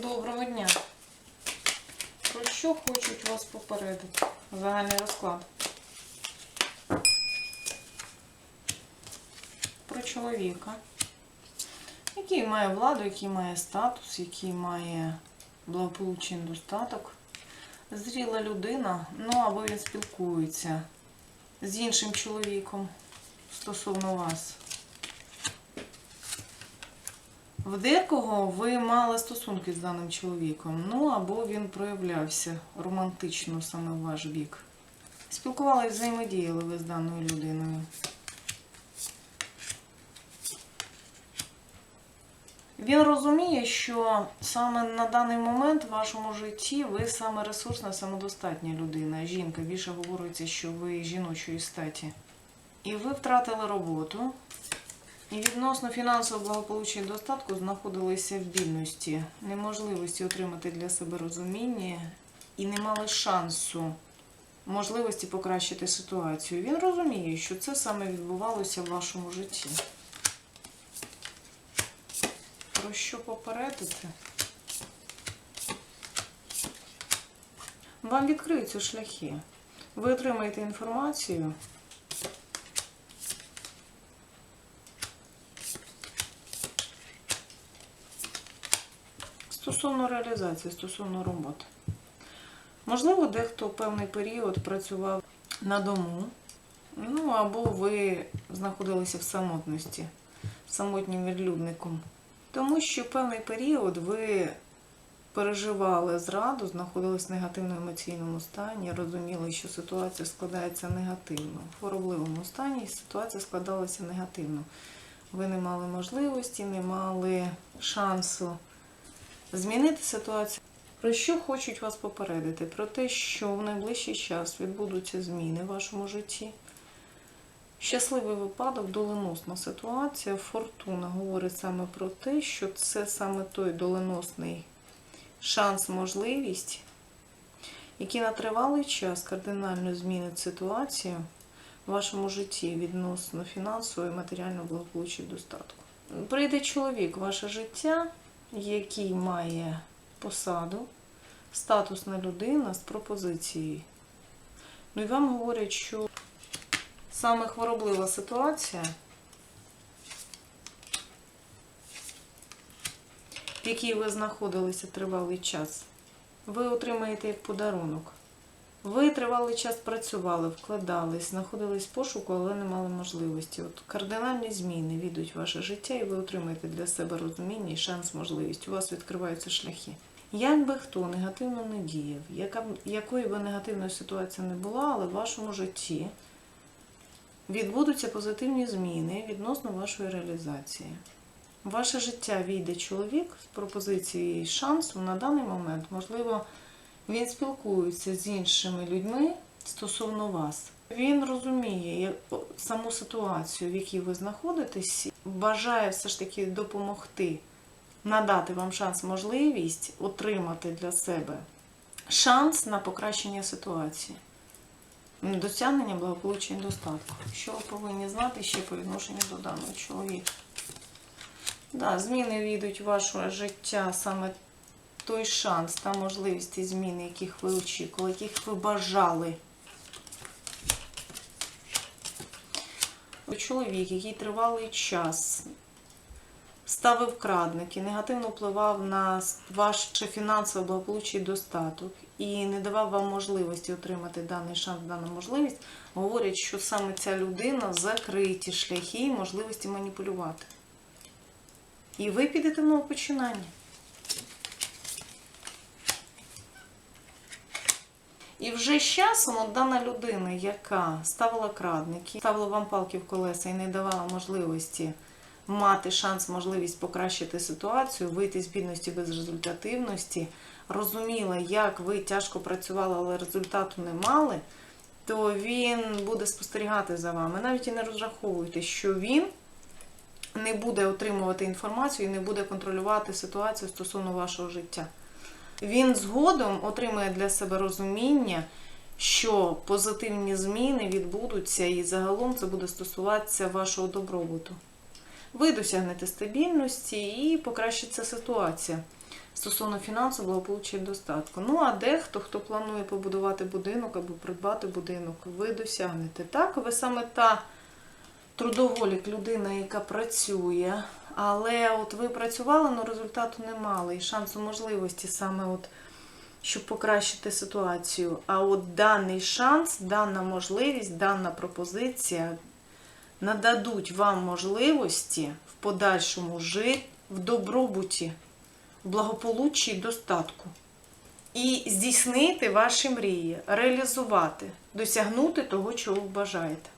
Доброго дня. Про що хочуть вас попередити? Загальний розклад. Про чоловіка, який має владу, який має статус, який має благополучний достаток. Зріла людина, ну або він спілкується з іншим чоловіком стосовно вас. В декого ви мали стосунки з даним чоловіком, ну або він проявлявся романтично саме в ваш бік. Спілкувалися, взаємодіяли ви з даною людиною. Він розуміє, що саме на даний момент в вашому житті ви саме ресурсна, самодостатня людина. Жінка більше говориться, що ви жіночої статі. І ви втратили роботу, і відносно фінансового благополуччя і достатку знаходилися в бідності, неможливості отримати для себе розуміння і не мали шансу, можливості покращити ситуацію. Він розуміє, що це саме відбувалося в вашому житті. Про що попередити? Вам відкриються шляхи. Ви отримаєте інформацію. Стосовно реалізації, стосовно роботи. Можливо, дехто певний період працював на дому, ну або ви знаходилися в самотності, самотнім відлюдником. Тому що певний період ви переживали зраду, знаходились в негативному емоційному стані, розуміли, що ситуація складається негативно. В хворобливому стані ситуація складалася негативно. Ви не мали можливості, не мали шансу змінити ситуацію. Про що хочуть вас попередити? Про те, що в найближчий час відбудуться зміни в вашому житті. Щасливий випадок, доленосна ситуація. Фортуна говорить саме про те, що це саме той доленосний шанс, можливість, який на тривалий час кардинально змінить ситуацію в вашому житті відносно фінансового і матеріального благополуччя і достатку. Прийде чоловік в ваше життя, який має посаду, статусна людина з пропозицією. Ну і вам говорять, що саме хвороблива ситуація, в якій ви знаходилися тривалий час, ви отримаєте як подарунок. Ви тривалий час працювали, вкладались, знаходились в пошуку, але не мали можливості. От кардинальні зміни відуть в ваше життя, і ви отримаєте для себе розуміння і шанс, можливість. У вас відкриваються шляхи. Як би хто негативно не діяв, яка б якої би негативної ситуації не була, але в вашому житті відбудуться позитивні зміни відносно вашої реалізації. В ваше життя війде чоловік з пропозицією шансу на даний момент, можливо, він спілкується з іншими людьми стосовно вас. Він розуміє саму ситуацію, в якій ви знаходитесь, бажає все ж таки допомогти, надати вам шанс, можливість отримати для себе шанс на покращення ситуації, досягнення благополуччя і достатку. Що ви повинні знати ще по відношенню до даного чоловіка? Да, зміни війдуть в ваше життя саме той шанс та можливість і зміни, яких ви очікували, яких ви бажали. Чоловік, який тривалий час ставив крадники, негативно впливав на ваше фінансове благополуччя і достаток і не давав вам можливості отримати даний шанс, дану можливість, говорять, що саме ця людина закриті шляхи і можливості маніпулювати. І ви підете в нове починання. І вже з часом от дана людина, яка ставила крадники, ставила вам палки в колеса і не давала можливості мати шанс, можливість покращити ситуацію, вийти з бідності без результативності, розуміла, як ви тяжко працювали, але результату не мали, то він буде спостерігати за вами. Навіть і не розраховуйте, що він не буде отримувати інформацію і не буде контролювати ситуацію стосовно вашого життя. Він згодом отримає для себе розуміння, що позитивні зміни відбудуться, і загалом це буде стосуватися вашого добробуту. Ви досягнете стабільності і покращиться ситуація. стосовно фінансового благополуччя достатку. Ну, а дехто, хто планує побудувати будинок або придбати будинок, ви досягнете. Так, ви саме та трудоголік, людина, яка працює, але от ви працювали, але результату не мали. І шансу можливості саме от, щоб покращити ситуацію. А от даний шанс, дана можливість, дана пропозиція нададуть вам можливості в подальшому жити в добробуті, в благополуччі і достатку. І здійснити ваші мрії, реалізувати, досягнути того, чого ви бажаєте.